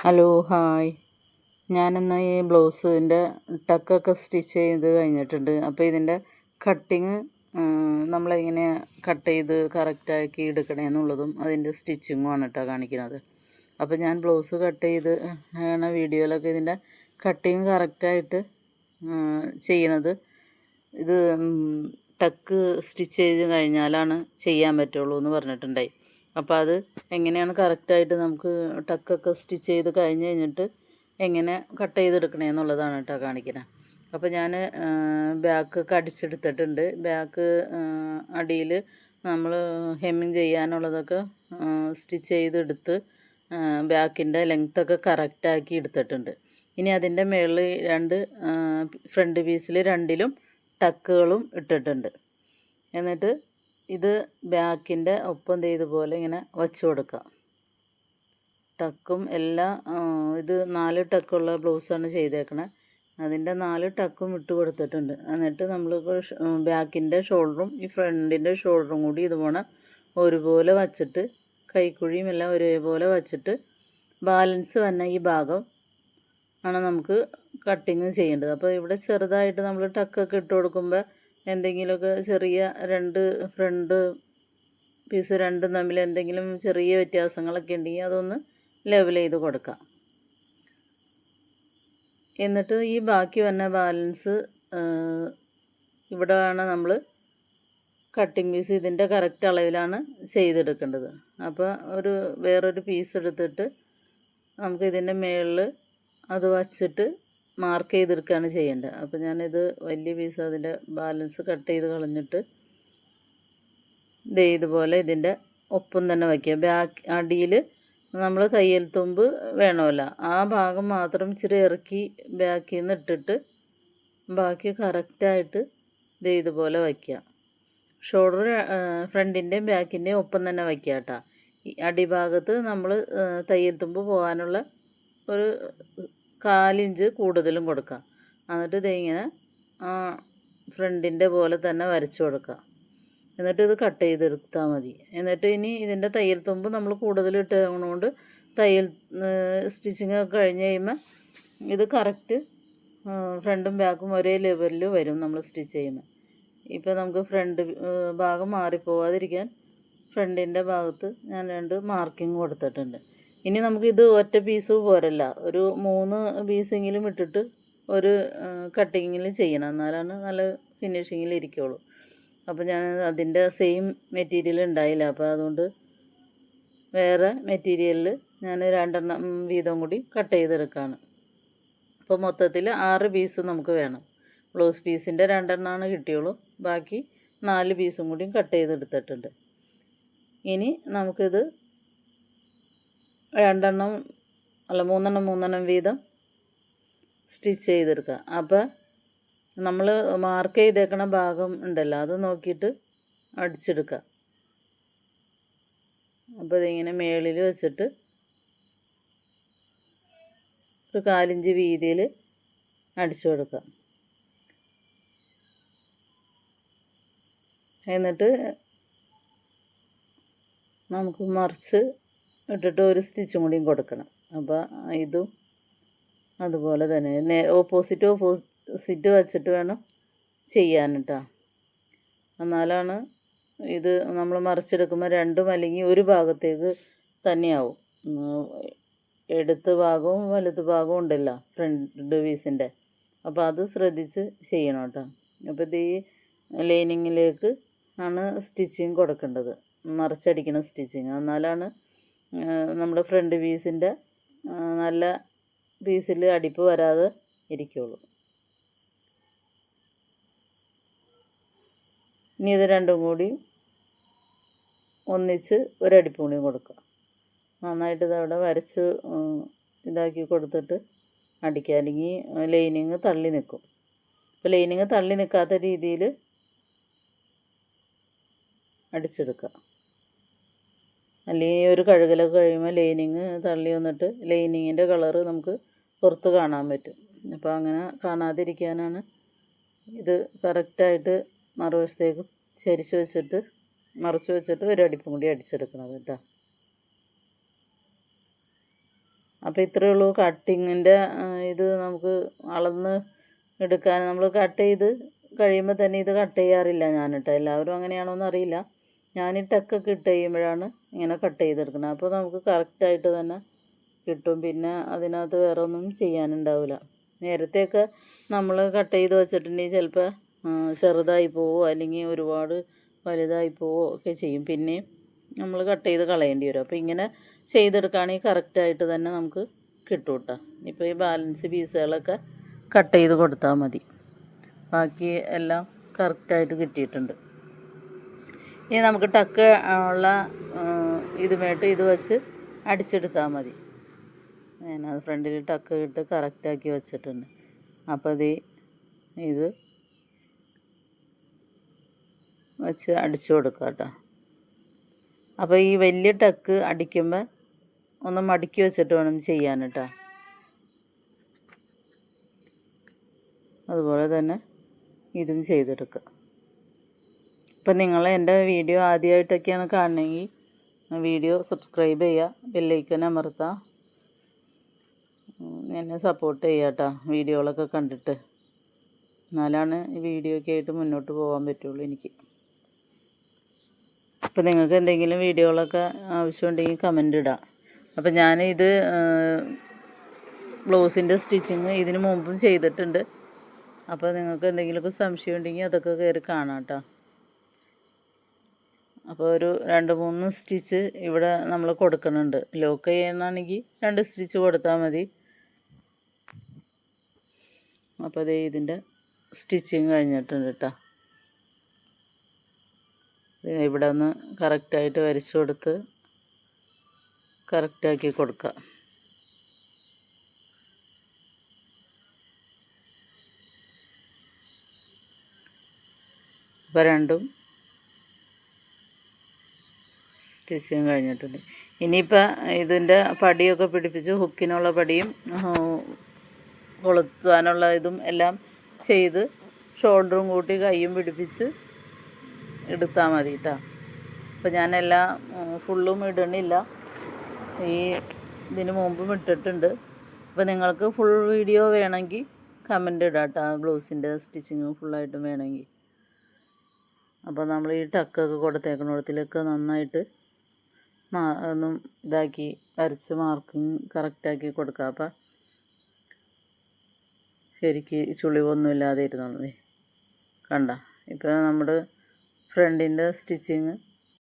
Hello hi ഞാനിന്ന് ഈ ബ്ലൗസിന്റെ ടക്കൊക്കെ stitch ചെയ്ത് കഴിഞ്ഞിട്ടുണ്ട്. അപ്പോൾ ഇതിന്റെ കട്ടിങ് നമ്മളെങ്ങനെ കട്ട് ചെയ്ത് കറക്റ്റാക്കി എടുക്കണമെന്നുള്ളതും അതിന്റെ സ്റ്റിച്ചിങ്ങുമാണ് കേട്ടോ കാണിക്കുന്നത്. അപ്പോൾ ഞാൻ ബ്ലൗസ് കട്ട് ചെയ്ത് വീഡിയോയിലൊക്കെ ഇതിന്റെ കട്ടിങ് കറക്റ്റായിട്ട് ചെയ്യണത്. ഇത് ടക്ക് സ്റ്റിച്ച് ചെയ്ത് കഴിഞ്ഞാലാണ് ചെയ്യാൻ പറ്റുള്ളൂ എന്ന് പറഞ്ഞിട്ടുണ്ടായി. അപ്പോൾ അത് എങ്ങനെയാണ് കറക്റ്റായിട്ട് നമുക്ക് ടക്കൊക്കെ സ്റ്റിച്ച് ചെയ്ത് കഴിഞ്ഞ് കഴിഞ്ഞിട്ട് എങ്ങനെ കട്ട് ചെയ്തെടുക്കണേ എന്നുള്ളതാണ് കേട്ടോ കാണിക്കുന്നത് അപ്പോൾ ഞാൻ ബാക്ക് അടിച്ചെടുത്തിട്ടുണ്ട്. ബാക്ക് അടിയിൽ നമ്മൾ ഹെമ്മിങ് ചെയ്യാനുള്ളതൊക്കെ സ്റ്റിച്ച് ചെയ്തെടുത്ത് ബാക്കിന്റെ ലെങ്ത്തൊക്കെ കറക്റ്റാക്കി എടുത്തിട്ടുണ്ട്. ഇനി അതിന്റെ മുകളിൽ രണ്ട് ഫ്രണ്ട് പീസിൽ രണ്ടിലും ടക്കുകളും ഇട്ടിട്ടുണ്ട്. എന്നിട്ട് ഇത് ബാക്കിന്റെ ഒപ്പം ഇതുപോലെ ഇങ്ങനെ വച്ച് കൊടുക്കാം ടക്കും എല്ലാ ഇത് നാല് ടക്കുള്ള ബ്ലൗസാണ് ചെയ്തേക്കണേ. അതിന്റെ നാല് ടക്കും ഇട്ട് കൊടുത്തിട്ടുണ്ട്. എന്നിട്ട് നമ്മൾ ബാക്കിന്റെ ഷോൾഡറും ഈ ഫ്രണ്ടിന്റെ ഷോൾഡറും കൂടി ഇതുപോലെ ഒരുപോലെ വച്ചിട്ട് കൈക്കുഴിയും എല്ലാം ഒരേപോലെ വച്ചിട്ട് ബാലൻസ് വന്ന ഈ ഭാഗം ആണ് നമുക്ക് കട്ടിങ് ചെയ്യേണ്ടത്. അപ്പോൾ ഇവിടെ ചെറുതായിട്ട് നമ്മൾ ടക്കൊക്കെ ഇട്ട് കൊടുക്കുമ്പോൾ എന്തെങ്കിലുമൊക്കെ ചെറിയ രണ്ട് ഫ്രണ്ട് പീസ് രണ്ടും തമ്മിൽ എന്തെങ്കിലും ചെറിയ വ്യത്യാസങ്ങളൊക്കെ ഉണ്ടെങ്കിൽ അതൊന്ന് ലെവൽ ചെയ്ത് കൊടുക്കാം. എന്നിട്ട് ഈ ബാക്കി വന്ന ബാലൻസ് ഇവിടെയാണ് നമ്മൾ കട്ടിങ് പീസ് ഇതിന്റെ കറക്റ്റ് അളവിലാണ് ചെയ്തെടുക്കേണ്ടത്. അപ്പോൾ ഒരു വേറൊരു പീസ് എടുത്തിട്ട് നമുക്ക് ഇതിന്റെ മുകളിൽ അത് വച്ചിട്ട് മാർക്ക് ചെയ്തെടുക്കുകയാണ് ചെയ്യേണ്ടത്. അപ്പോൾ ഞാനിത് വലിയ പീസ് അതിന്റെ ബാലൻസ് കട്ട് ചെയ്ത് കളഞ്ഞിട്ട് ദേ ഇതുപോലെ ഇതിന്റെ ഒപ്പം തന്നെ വയ്ക്കുക ബാക്ക് അടിയിൽ നമ്മൾ തയ്യൽ തുമ്പ് വേണമല്ലോ. ആ ഭാഗം മാത്രം ഇച്ചിരി ഇറക്കി ബാക്കിൽ നിന്ന് ഇട്ടിട്ട് ബാക്കി കറക്റ്റായിട്ട് ഇത് ഇതുപോലെ വയ്ക്കുക ഷോൾഡർ ഫ്രണ്ടിന്റെയും ബാക്കിന്റെയും ഒപ്പം തന്നെ വയ്ക്കുക കേട്ടോ. അടിഭാഗത്ത് നമ്മൾ തയ്യൽ തുമ്പ് പോകാനുള്ള ഒരു കാലിഞ്ച് കൂടുതലും കൊടുക്കുക. എന്നിട്ട് ഇതിങ്ങനെ ഫ്രണ്ടിന്റെ പോലെ തന്നെ വരച്ചു കൊടുക്കുക. എന്നിട്ട് ഇത് കട്ട് ചെയ്തെടുത്താൽ മതി. എന്നിട്ട് ഇനി ഇതിന്റെ തയ്യൽ തുമ്പ് നമ്മൾ കൂടുതൽ കൊണ്ട് തയ്യൽ സ്റ്റിച്ചിങ് ഒക്കെ കഴിഞ്ഞ് കഴിയുമ്പോൾ ഇത് കറക്റ്റ് ഫ്രണ്ടും ബാക്കും ഒരേ ലെവലിൽ വരും നമ്മൾ സ്റ്റിച്ച് ചെയ്യുമ്പോൾ ഇപ്പോൾ നമുക്ക് ഫ്രണ്ട് ഭാഗം മാറിപ്പോവാതിരിക്കാൻ ഫ്രണ്ടിന്റെ ഭാഗത്ത് ഞാൻ രണ്ട് മാർക്കിംഗ് കൊടുത്തിട്ടുണ്ട്. ഇനി നമുക്കിത് ഒറ്റ പീസ് പോരല്ല. ഒരു മൂന്ന് പീസെങ്കിലും ഇട്ടിട്ട് ഒരു കട്ടിങ്ങിൽ ചെയ്യണം. എന്നാലാണ് നല്ല ഫിനിഷിങ്ങിൽ ഇരിക്കുള്ളൂ. അപ്പോൾ ഞാൻ അതിന്റെ സെയിം മെറ്റീരിയൽ ഉണ്ടായില്ല അപ്പോൾ അതുകൊണ്ട് വേറെ മെറ്റീരിയലിൽ ഞാൻ രണ്ടെണ്ണം വീതം കൂടി കട്ട് ചെയ്തെടുക്കുകയാണ് അപ്പോൾ മൊത്തത്തിൽ ആറ് പീസ് നമുക്ക് വേണം. ബ്ലൗസ് പീസിന്റെ രണ്ടെണ്ണമാണ് കിട്ടിയുള്ളൂ. ബാക്കി നാല് പീസും കൂടിയും കട്ട് ചെയ്തെടുത്തിട്ടുണ്ട്. ഇനി നമുക്കിത് രണ്ടെണ്ണം അല്ല മൂന്നെണ്ണം മൂന്നെണ്ണം വീതം സ്റ്റിച്ച് ചെയ്തെടുക്കുക. അപ്പോൾ നമ്മൾ മാർക്ക് ചെയ്തേക്കണ ഭാഗം ഉണ്ടല്ലോ അത് നോക്കിയിട്ട് അടിച്ചെടുക്കുക. അപ്പോൾ ഇതിങ്ങനെ മേളിൽ വെച്ചിട്ട് ഒരു കാലിഞ്ച് വീതിയിൽ അടിച്ചു കൊടുക്കുക. എന്നിട്ട് നമുക്ക് മറിച്ച് ഇട്ടിട്ട് ഒരു സ്റ്റിച്ചും കൂടിയും കൊടുക്കണം. അപ്പോൾ ഇതും അതുപോലെ തന്നെ. നേ ഓപ്പോസിറ്റ് ഓപ്പോസിറ്റ് വെച്ചിട്ട് വേണം ചെയ്യാൻ കേട്ടോ എന്നാലാണ് ഇത് നമ്മൾ മറിച്ചെടുക്കുമ്പോൾ രണ്ടും അല്ലെങ്കിൽ ഒരു ഭാഗത്തേക്ക് തന്നെയാവും. എടുത്ത ഭാഗവും വലുത് ഭാഗവും ഉണ്ടല്ലോ ഫ്രണ്ട് പീസിന്റെ അപ്പോൾ അത് ശ്രദ്ധിച്ച് ചെയ്യണം കേട്ടോ അപ്പോൾ ഇത് ഈ ലൈനിങ്ങിലേക്ക് ആണ് സ്റ്റിച്ചിങ് കൊടുക്കേണ്ടത്. മറിച്ചടിക്കുന്ന സ്റ്റിച്ചിങ്. എന്നാലാണ് നമ്മുടെ ഫ്രണ്ട് പീസിന്റെ നല്ല പീസിൽ അടിപ്പ് വരാതെ ഇരിക്കുള്ളൂ. ഇനി ഇത് രണ്ടും കൂടി ഒന്നിച്ച് ഒരടിപ്പ് കൂടി കൊടുക്കുക നന്നായിട്ട് ഇതവിടെ വരച്ച് ഇതാക്കി കൊടുത്തിട്ട് അടിക്കുക. അല്ലെങ്കിൽ ലൈനിങ് തള്ളി നിൽക്കും. അപ്പോൾ ലൈനിങ് തള്ളി നിൽക്കാത്ത രീതിയിൽ അടിച്ചെടുക്കുക. അല്ലെങ്കിൽ ഒരു കഴുകലൊക്കെ കഴിയുമ്പോൾ ലൈനിങ് തള്ളി വന്നിട്ട് ലൈനിങ്ങിന്റെ കളറ് നമുക്ക് പുറത്ത് കാണാൻ പറ്റും. അപ്പോൾ അങ്ങനെ കാണാതിരിക്കാനാണ് ഇത് കറക്റ്റായിട്ട് മറുവശത്തേക്ക് ചരിച്ച് വെച്ചിട്ട് മറച്ച് വെച്ചിട്ട് ഒരു അടിപ്പും കൂടി അടിച്ചെടുക്കുന്നത് കേട്ടോ. അപ്പോൾ ഇത്രയേ ഉള്ളൂ കട്ടിങ്ങിന്റെ ഇത് നമുക്ക് അളന്ന് എടുക്കാൻ. നമ്മൾ കട്ട് ചെയ്ത് കഴിയുമ്പോൾ തന്നെ ഇത് കട്ട് ചെയ്യാറില്ല ഞാനിട്ട് എല്ലാവരും അങ്ങനെയാണോ എന്ന് അറിയില്ല. ഞാൻ ഈ ടക്കൊക്കെ ഇട്ട് കഴിയുമ്പോഴാണ് ഇങ്ങനെ കട്ട് ചെയ്തെടുക്കുന്നത്. അപ്പോൾ നമുക്ക് കറക്റ്റായിട്ട് തന്നെ കിട്ടും. പിന്നെ അതിനകത്ത് വേറെ ഒന്നും ചെയ്യാനുണ്ടാവില്ല. നേരത്തെയൊക്കെ നമ്മൾ കട്ട് ചെയ്ത് വെച്ചിട്ടുണ്ടെങ്കിൽ ചിലപ്പോൾ ചെറുതായി പോവോ അല്ലെങ്കിൽ ഒരുപാട് വലുതായി പോവോ ഒക്കെ ചെയ്യും. പിന്നെയും നമ്മൾ കട്ട് ചെയ്ത് കളയേണ്ടി വരും. അപ്പോൾ ഇങ്ങനെ ചെയ്തെടുക്കുകയാണെങ്കിൽ കറക്റ്റായിട്ട് തന്നെ നമുക്ക് കിട്ടും കേട്ടോ. ഇപ്പോൾ ഈ ബാലൻസ് പീസുകളൊക്കെ കട്ട് ചെയ്ത് കൊടുത്താൽ മതി. ബാക്കി എല്ലാം കറക്റ്റായിട്ട് കിട്ടിയിട്ടുണ്ട്. ഇനി നമുക്ക് ടക്ക് ഉള്ള ഇതുമായിട്ട് ഇത് വെച്ച് അടിച്ചെടുത്താൽ മതി. ഞാനത് ഫ്രണ്ടിൽ ടക്ക് ഇട്ട് കറക്റ്റാക്കി വെച്ചിട്ടുണ്ട്. അപ്പോൾ ഈ ഇത് വെച്ച് അടിച്ചു കൊടുക്കുക കേട്ടോ അപ്പോൾ ഈ വലിയ ടക്ക് അടിക്കുമ്പോൾ ഒന്ന് മടക്കി വെച്ചിട്ട് വേണം ചെയ്യാൻ കേട്ടോ അതുപോലെ തന്നെ ഇതും ചെയ്തെടുക്കുക ഇപ്പം നിങ്ങൾ എന്റെ വീഡിയോ ആദ്യമായിട്ടൊക്കെയാണ് കാണണമെങ്കിൽ വീഡിയോ സബ്സ്ക്രൈബ് ചെയ്യുക ബെല്ലൈക്കൻ അമർത്തുക. എന്നെ സപ്പോർട്ട് ചെയ്യുക കേട്ടോ വീഡിയോകളൊക്കെ കണ്ടിട്ട്. എന്നാലാണ് ഈ വീഡിയോ ഒക്കെ ആയിട്ട് മുന്നോട്ട് പോകാൻ പറ്റുള്ളൂ എനിക്ക്. അപ്പോൾ നിങ്ങൾക്ക് എന്തെങ്കിലും വീഡിയോകളൊക്കെ ആവശ്യമുണ്ടെങ്കിൽ കമന്റ് ഇടാം. അപ്പോൾ ഇത് ബ്ലൗസിന്റെ സ്റ്റിച്ചിങ് ഇതിന് മുമ്പും ചെയ്തിട്ടുണ്ട്. അപ്പോൾ നിങ്ങൾക്ക് എന്തെങ്കിലുമൊക്കെ സംശയം ഉണ്ടെങ്കിൽ അതൊക്കെ കയറി കാണാം കേട്ടോ അപ്പോൾ ഒരു രണ്ട് മൂന്ന് സ്റ്റിച്ച് ഇവിടെ നമ്മൾ കൊടുക്കുന്നുണ്ട്. ലോക്ക് ചെയ്യണമെങ്കിൽ രണ്ട് സ്റ്റിച്ച് കൊടുത്താൽ മതി. അപ്പോൾ അതേ ഇതിന്റെ സ്റ്റിച്ചിങ് കഴിഞ്ഞിട്ടുണ്ട് കേട്ടോ ഇവിടെ ഒന്ന് കറക്റ്റായിട്ട് വരച്ചു കൊടുത്ത് കറക്റ്റാക്കി കൊടുക്കുക അപ്പോൾ രണ്ടും സ്റ്റിച്ചിങ് കഴിഞ്ഞിട്ടുണ്ട്. ഇനിയിപ്പോൾ ഇതിന്റെ പടിയൊക്കെ പിടിപ്പിച്ച് ഹുക്കിനുള്ള പടിയും കൊളുത്താനുള്ള ഇതും എല്ലാം ചെയ്ത് ഷോൾഡറും കൂട്ടി കൈയും പിടിപ്പിച്ച് എടുത്താൽ മതി കേട്ടോ അപ്പോൾ ഞാനെല്ലാം ഫുള്ളും ഇടണില്ല. ഈ ഇതിന് മുമ്പും ഇട്ടിട്ടുണ്ട്. അപ്പോൾ നിങ്ങൾക്ക് ഫുൾ വീഡിയോ വേണമെങ്കിൽ കമന്റ് ഇടാം കേട്ടോ ബ്ലൗസിന്റെ സ്റ്റിച്ചിങ് ഫുള്ളായിട്ടും വേണമെങ്കിൽ. അപ്പോൾ നമ്മൾ ഈ ടക്കൊക്കെ കൊടുത്തേക്കണത്തിലൊക്കെ നന്നായിട്ട് ഒന്നും ഇതാക്കി വരച്ച് മാർക്കിങ് കറക്റ്റാക്കി കൊടുക്കുക അപ്പം ശരിക്ക് ചുളിവൊന്നും ഇല്ലാതെ ഇരുന്നുള്ളൂ കണ്ട? ഇപ്പോൾ നമ്മുടെ ഫ്രണ്ടിന്റെ സ്റ്റിച്ചിങ്